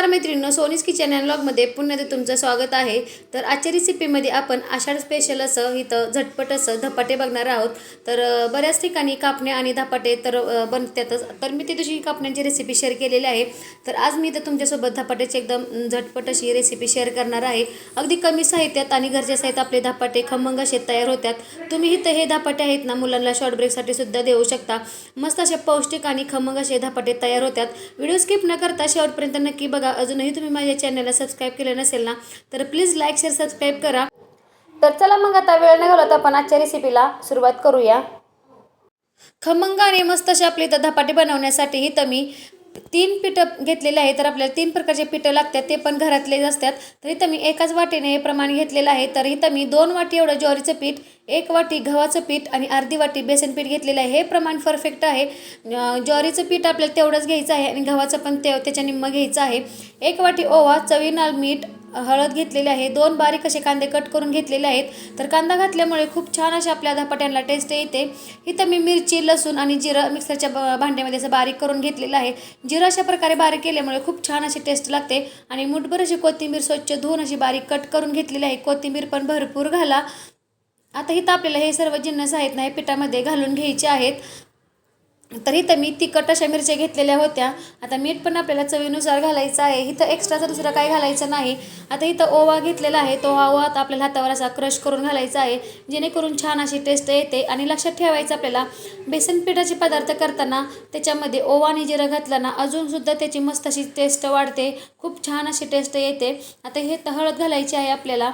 नमस्कार मैत्रिणींनो सोनीस kitchen and ब्लॉगमध्ये पुन्हा तुमचं स्वागत आहे. तर आजच्या रेसिपीमध्ये आपण आषाढ स्पेशल असं इथं झटपट असं धपाटे बघणार आहोत. तर बऱ्याच ठिकाणी कापणे आणि धपाटे तर बनतातच तर मी ते तुझी कापण्यांची रेसिपी शेअर केलेली आहे. तर आज मी इथं तुमच्यासोबत धपाट्याची एकदम झटपट अशी रेसिपी शेअर करणार आहे. अगदी कमी साहित्यात आणि घरच्या साहित्यात आपले धपाटे खमंग असे तयार होतात. तुम्ही इथं हे धपाटे आहेत ना मुलांना शॉर्ट ब्रेकसाठी सुद्धा देऊ शकता. मस्त असे पौष्टिक आणि खमंग असे धपाटे तयार होतात. व्हिडिओ स्किप न करता शेवटपर्यंत नक्की बघा. अजूनही तुम्ही माझ्या चॅनलला सबस्क्राईब केलं नसेल ना तर प्लीज लाईक शेअर सबस्क्राईब करा. तर चला मग आता वेळ न घालवता आपण आजच्या रेसिपीला सुरुवात करूया. खमंग आणि मस्त असे आपले इथं धपाटे बनवण्यासाठी इथं मी तीन पिठं घेतलेले आहे तर आपल्याला तीन प्रकारचे पिठं लागतात ते पण घरातलेच असतात. तर इथं मी एकाच वाटीने हे प्रमाण घेतलेलं आहे. तर इथं मी दोन वाटी एवढं ज्वारीचं पीठ एक वाटी गव्हाचं पीठ आणि अर्धी वाटी बेसन पीठ घेतलेलं आहे. हे प्रमाण परफेक्ट आहे. ज्वारीचं पीठ आपल्याला तेवढंच घ्यायचं आहे आणि गव्हाचं पण ते त्याच्या निम्म घ्यायचं आहे. एक वाटी ओवा चवीनाल मीठ हळद घेतलेली आहे दोन बारीक असे कांदे कट करून घेतलेले आहेत. तर कांदा घातल्यामुळे खूप छान अशा आपल्या धपाट्यांना टेस्ट येते. इथं मी मिरची लसूण आणि जिरं मिक्सरच्या ब- भांड्यामध्ये असं बारीक करून घेतलेलं आहे. जिरं अशा प्रकारे बारीक केल्यामुळे खूप छान अशी टेस्ट लागते. आणि मुठभर अशी कोथिंबीर स्वच्छ धुवून अशी बारीक कट करून घेतलेली आहे. कोथिंबीर पण भरपूर घाला. आता इथं आपल्याला हे सर्व जिन्नस आहेत ना हे पिठामध्ये घालून घ्यायचे आहेत. तर इथं मी तिखट अशा मिरच्या घेतलेल्या होत्या. आता मीठ पण आपल्याला चवीनुसार घालायचं आहे. इथं एक्स्ट्राचं दुसरं काही घालायचं नाही. आता इथं ओवा घेतलेला आहे. तो ओवा आता आपल्याला हातावर असा क्रश करून घालायचा आहे. जेणेकरून छान अशी टेस्ट येते आणि लक्षात ठेवायचं आपल्याला बेसन पिठाचे पदार्थ करताना त्याच्यामध्ये ओवा आणि जिरं घातलं ना अजूनसुद्धा त्याची मस्त अशी टेस्ट वाढते. खूप छान अशी टेस्ट येते. आता हे तर हळद घालायची आहे आपल्याला.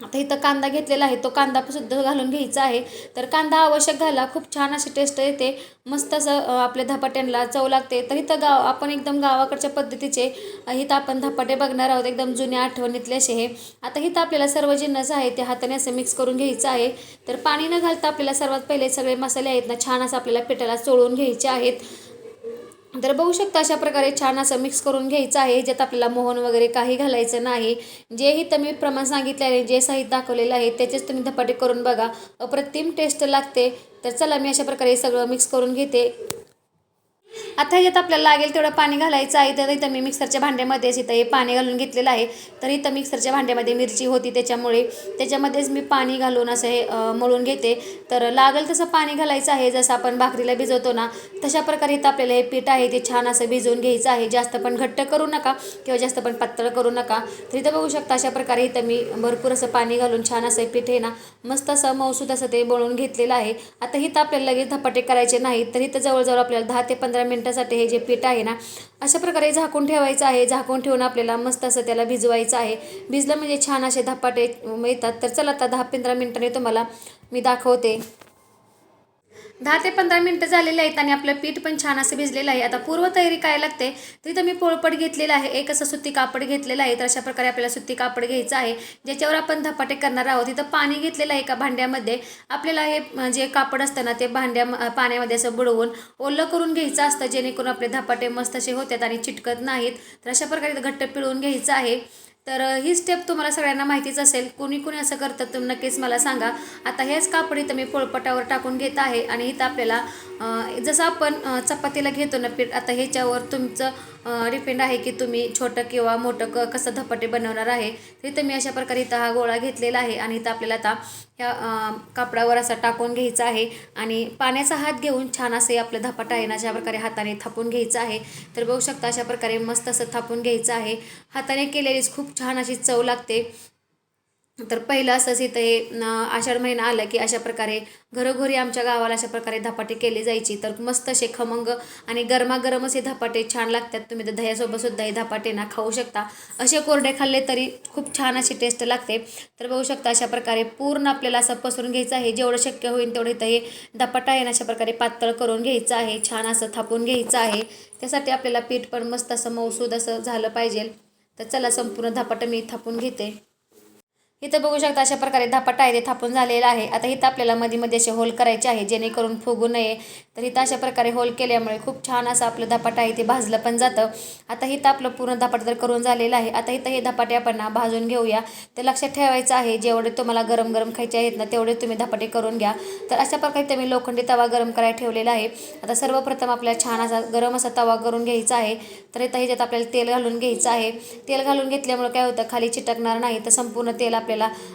आता इथं कांदा घेतलेला आहे तो कांदा सुद्धा घालून घ्यायचा आहे. तर कांदा आवश्यक घाला खूप छान अशी टेस्ट येते. मस्त असं आपल्या धपाट्यांना चव लागते. तर इथं गाव आपण एकदम गावाकडच्या पद्धतीचे इथं आपण धपाटे बघणार आहोत. एकदम जुन्या आठवणीतले असे हे. आता इथं आपल्याला सर्व जिन्नस आहे ते हाताने असं मिक्स करून घ्यायचं आहे. तर पाणी न घालता आपल्याला सर्वात पहिले सगळे मसाले आहेत ना छान असं आपल्याला पिठाला चोळून घ्यायचे आहेत. तर बघू शकता अशा प्रकारे छान असं मिक्स करून घ्यायचं आहे ज्यात आपल्याला मोहन वगैरे काही घालायचं नाही. जेही तुम्ही प्रमाण सांगितले आहे जे साहित्य दाखवलेलं आहे त्याचेच तुम्ही धपाटे करून बघा. अप्रतिम टेस्ट लागते. तर चला मी अशा प्रकारे सगळं मिक्स करून घेते. आता ह्याच्यात आपल्याला लागेल तेवढं पाणी घालायचं आहे. तर इथं मी मिक्सरच्या भांड्यामध्येच इथं हे पाणी घालून घेतलेलं आहे. तर इथं मिक्सरच्या भांड्यामध्ये मिरची होती त्याच्यामुळे त्याच्यामध्येच मी पाणी घालून असं हे मळून घेते. तर लागेल तसं पाणी घालायचं आहे. जसं आपण भाकरीला भिजवतो ना तशा प्रकारे इथं आपल्याला हे पीठ आहे ते छान असं भिजवून घ्यायचं आहे. जास्त पण घट्ट करू नका किंवा जास्त पण पातळ करू नका. तर इथं बघू शकता अशा प्रकारे इथं मी भरपूर असं पाणी घालून छान असं पीठ आहे ना मस्त असं मौसूद असं ते मळून घेतलेलं आहे. आता इथं आपल्याला लगेच धपाटे करायचे नाहीत. तर इथं जवळजवळ आपल्याला दहा ते पंधरा मिनटासाठी हे जे पीठ आहे ना अशा प्रकारे झाकून ठेवायचं आहे. झाकून ठेवून आपल्याला मस्त असं त्याला भिजवायचं आहे. भिजलं म्हणजे छान असे धपाटे येतात तर चला आता दहा पंधरा मिनटाने तुम्हाला मी दाखवते. दहा ते पंधरा मिनटं झालेले आहेत आणि आपलं पीठ पण छान असं भिजलेलं आहे. आता पूर्वतयारी काय लागते तर इथं मी पोळपट घेतलेलं आहे. एक असं सुती कापड घेतलेलं आहे. तर अशा प्रकारे आपल्याला सुती कापड घ्यायचं आहे. ज्याच्यावर आपण धपाटे करणार आहोत इथं पाणी घेतलेलं आहे एका भांड्यामध्ये. आपल्याला हे जे कापड असतं ना ते भांड्या पाण्यामध्ये असं बुडवून ओलं करून घ्यायचं असतं. जेणेकरून आपले धपाटे मस्त असे होतात आणि चिटकत नाहीत. तर अशा प्रकारे घट्ट पिळवून घ्यायचं आहे. तर ही स्टेप तुम्हाला सगळ्यांना माहितीच असेल. कोणी कोणी असं करतं तुम्ही नक्कीच मला सांगा. आता हेच कापड इथं मी पोळपटावर टाकून घेत आहे आणि इथं आपल्याला जसं आपण चपातीला घेतो ना पीठ आता ह्याच्यावर तुमचं डिपेंड आहे की तुम्ही छोटं किंवा मोठं क कसं धपाटे बनवणार आहे. तिथं इथं मी अशा प्रकारे इथं हा गोळा घेतलेला आहे आणि इथं आपल्याला आता त्या कापडावर असा टाकून घ्यायचा आहे आणि पाण्याचा हात घेऊन छान असे आपलं धपाटा आहे ना अशा प्रकारे हाताने थापून घ्यायचं आहे. तर बघू शकता अशा प्रकारे मस्त असं थापून घ्यायचं आहे. हाताने केलेलीच खूप छान अशी चव लागते. तर पहिलं असंच इथं हे आषाढ महिना आला की अशा प्रकारे घरोघरी आमच्या गावाला अशा प्रकारे धपाटे केले जायची. तर मस्त असे खमंग आणि गरमागरम असे धपाटे छान लागतात. तुम्ही तर दह्यासोबतसुद्धा हे धपाटे ना खाऊ शकता. असे कोरडे खाल्ले तरी खूप छान अशी टेस्ट लागते. तर बघू शकता अशा प्रकारे पूर्ण आपल्याला असं पसरून घ्यायचं आहे. जेवढं शक्य होईल तेवढं इथं हे धपाटा आहे ना अशा प्रकारे पातळ करून घ्यायचं आहे. छान असं थापून घ्यायचं आहे. त्यासाठी आपल्याला पीठ पण मस्त असं मौसूद असं झालं पाहिजे. तर चला संपूर्ण धपाटं मी थापून घेते. इथं बघू शकता अशा प्रकारे धपाटा आहे ते थापून झालेला आहे. आता इथं आपल्याला मध्ये मध्ये असे होल करायचे आहे जेणेकरून फुगू नये. तर इथं अशा प्रकारे होल केल्यामुळे खूप छान असं आपलं धपाटा आहे ते भाजलं पण जातं. आता इथं आपलं पूर्ण धपाटा तर करून झालेलं आहे. आता इथं हे धपाटे आपण ना भाजून घेऊया. तर लक्षात ठेवायचं आहे जेवढे तुम्हाला गरम गरम खायचे आहेत ना तेवढे तुम्ही धपाटे करून घ्या. तर अशा प्रकारे तुम्ही लोखंडी तवा गरम करायला ठेवलेला आहे. आता सर्वप्रथम आपल्याला छान असा गरम असा तवा करून घ्यायचा आहे. तर इथं ह्याच्यात आपल्याला तेल घालून घ्यायचं आहे. तेल घालून घेतल्यामुळे काय होतं खाली चिटकणार नाही. तर संपूर्ण तेल आपल्याला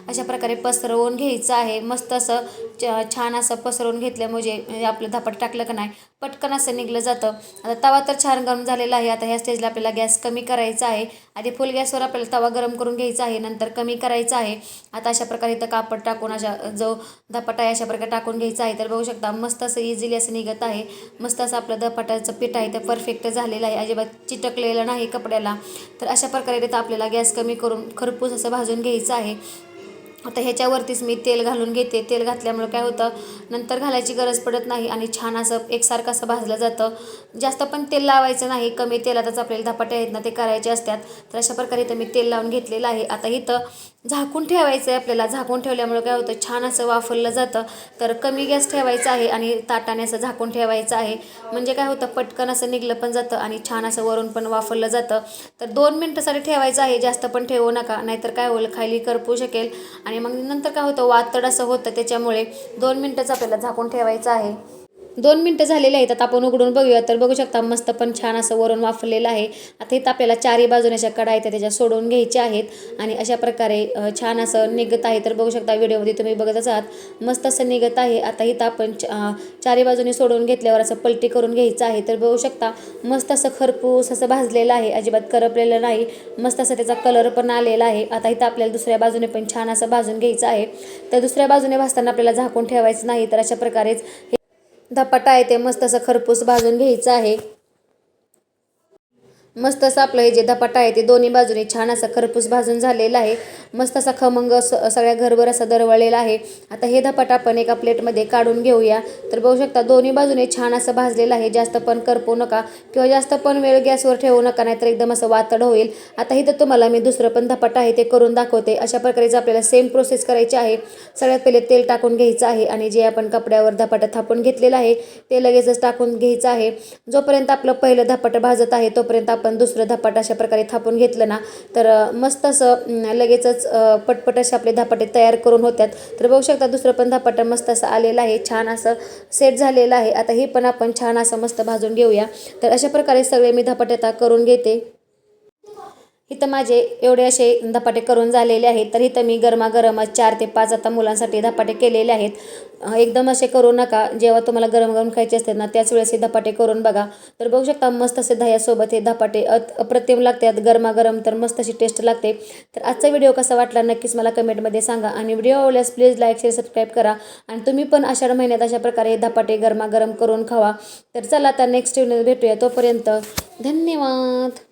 अशा प्रकारे पसरवून घ्यायचं आहे. मस्त असं छान असं पसरवून घेतल्यामुळे म्हणजे, म्हणजे आपलं धापट टाकलं का नाही पटकन असं निघलं जातं. आता तवा तर छान गरम झालेला आहे. आता ह्या स्टेजला आपल्याला गॅस कमी करायचा आहे. आधी फुल गॅसवर आपल्याला तवा गरम करून घ्यायचा आहे. नंतर कमी करायचा आहे. आता अशा प्रकारे इथं कापड टाकून अशा जो धपाटा आहे अशा प्रकारे टाकून घ्यायचा आहे. तर बघू शकता मस्त असं इझिली असं निघत आहे. मस्त असं आपलं धपाट्याचं पीठ आहे तर परफेक्ट झालेलं आहे. अजिबात चिटकलेलं नाही कपड्याला. तर अशा प्रकारे इथं आपल्याला गॅस कमी करून खरपूस असं भाजून घ्यायचं आहे. आता ह्याच्यावरतीच मी तेल घालून घेते. तेल घातल्यामुळे काय होतं नंतर घालायची गरज पडत नाही आणि छान असं एकसारखं असं भाजलं जातं. जास्त पण तेल लावायचं नाही कमी तेलातच आपल्याला धपाटे आहेत ना ते करायचे असतात. तर अशा प्रकारे इथं मी तेल लावून घेतलेलं आहे. आता इथं झाकून ठेवायचं आहे आपल्याला. झाकून ठेवल्यामुळे काय होतं छान असं वाफरलं जातं. तर कमी गॅस ठेवायचा आहे आणि ताटाने असं झाकून ठेवायचं आहे. म्हणजे काय होतं पटकन असं निघलं पण जातं आणि छान असं वरून पण वाफरलं जातं. तर दोन मिनटासाठी ठेवायचं आहे जास्त पण ठेवू नका. नाहीतर काय होईल खाली करपू शकेल. आणि मग नंतर काय होतं वातड असं होतं. त्याच्यामुळे दोन मिनटंच आपल्याला झाकून ठेवायचं आहे. दोन मिनटं झालेले आहेत. आता आपण उघडून बघूया. तर बघू शकता मस्त पण छान असं वरून वाफरलेलं आहे. आता इथं आपल्याला चारही बाजूने अशा कडा आहेत त्याच्या सोडवून घ्यायच्या आहेत. आणि अशा प्रकारे छान असं निघत आहे. तर बघू शकता व्हिडिओमध्ये तुम्ही बघत असाल मस्त असं निघत आहे. आता इथं आपण च- चारही बाजूने सोडवून घेतल्यावर असं पलटी करून घ्यायचं आहे. तर बघू शकता मस्त असं खरपूस असं भाजलेलं आहे. अजिबात करपलेलं नाही. मस्त असं त्याचा कलर पण आलेला आहे. आता इथं आपल्याला दुसऱ्या बाजूने पण छान असं भाजून घ्यायचं आहे. तर दुसऱ्या बाजूने भाजताना आपल्याला झाकून ठेवायचं नाही. तर अशा प्रकारेच हे धपाटा आहे ते मस्त असं खरपूस भाजून घ्यायचं आहे. मस्त असं आपलं हे जे धपाटा आहे ते दोन्ही बाजूने छान असं खरपूस भाजून झालेलं आहे. मस्त असा खमंग सगळ्या घरभर असा दरवळलेला आहे. आता हे धपाटा आपण एका प्लेटमध्ये काढून घेऊया. तर बघू शकता दोन्ही बाजूने छान असं भाजलेलं आहे. जास्त पण करपू नका किंवा जास्त पण वेळ गॅसवर ठेवू नका नाहीतर एकदम असं वातड होईल. आता इथं तुम्हाला मी दुसरं पण धपाटा आहे ते करून दाखवते. अशा प्रकारेच आपल्याला सेम प्रोसेस करायची आहे सगळ्यात पहिले तेल टाकून घ्यायचं आहे आणि जे आपण कपड्यावर धपाटा थापून घेतलेलं आहे ते लगेचच टाकून घ्यायचं आहे. जोपर्यंत आपलं पहिलं धपाटं भाजत आहे तोपर्यंत आपण दुसरं धपाट अशा प्रकारे थापून घेतलं ना तर मस्त असं लगेचच पटपट असे आपले धपाटे तयार करून होत्यात. तर बघू शकता दुसरं पण धपाटं मस्त असं आलेलं आहे छान असं सेट झालेलं आहे. आता हे पण आपण छान असं मस्त भाजून घेऊया. तर अशा प्रकारे सगळे मी धपाटे आता करून घेते. इथं माझे एवढे असे धपाटे करून झालेले आहेत. तर इथं मी गरमागरमच चार ते पाच आता मुलांसाठी धपाटे केलेले आहेत. एकदम असे करू नका. जेव्हा तुम्हाला गरम गरम खायचे असतात ना त्याच वेळेस हे धपाटे करून बघा. तर बघू शकता मस्त असे दह्यासोबत हे धपाटे अत अप्रतिम लागतात. गरमागरम तर मस्त अशी टेस्ट लागते. तर आजचा व्हिडिओ कसा वाटला नक्कीच मला कमेंटमध्ये सांगा. आणि व्हिडिओ आवडल्यास प्लीज लाईक शेअर सबस्क्राईब करा. आणि तुम्ही पण आषाढ महिन्यात अशा प्रकारे धपाटे गरमागरम करून खावा. तर चला आता नेक्स्ट व्हिडिओ भेटूया. तोपर्यंत धन्यवाद.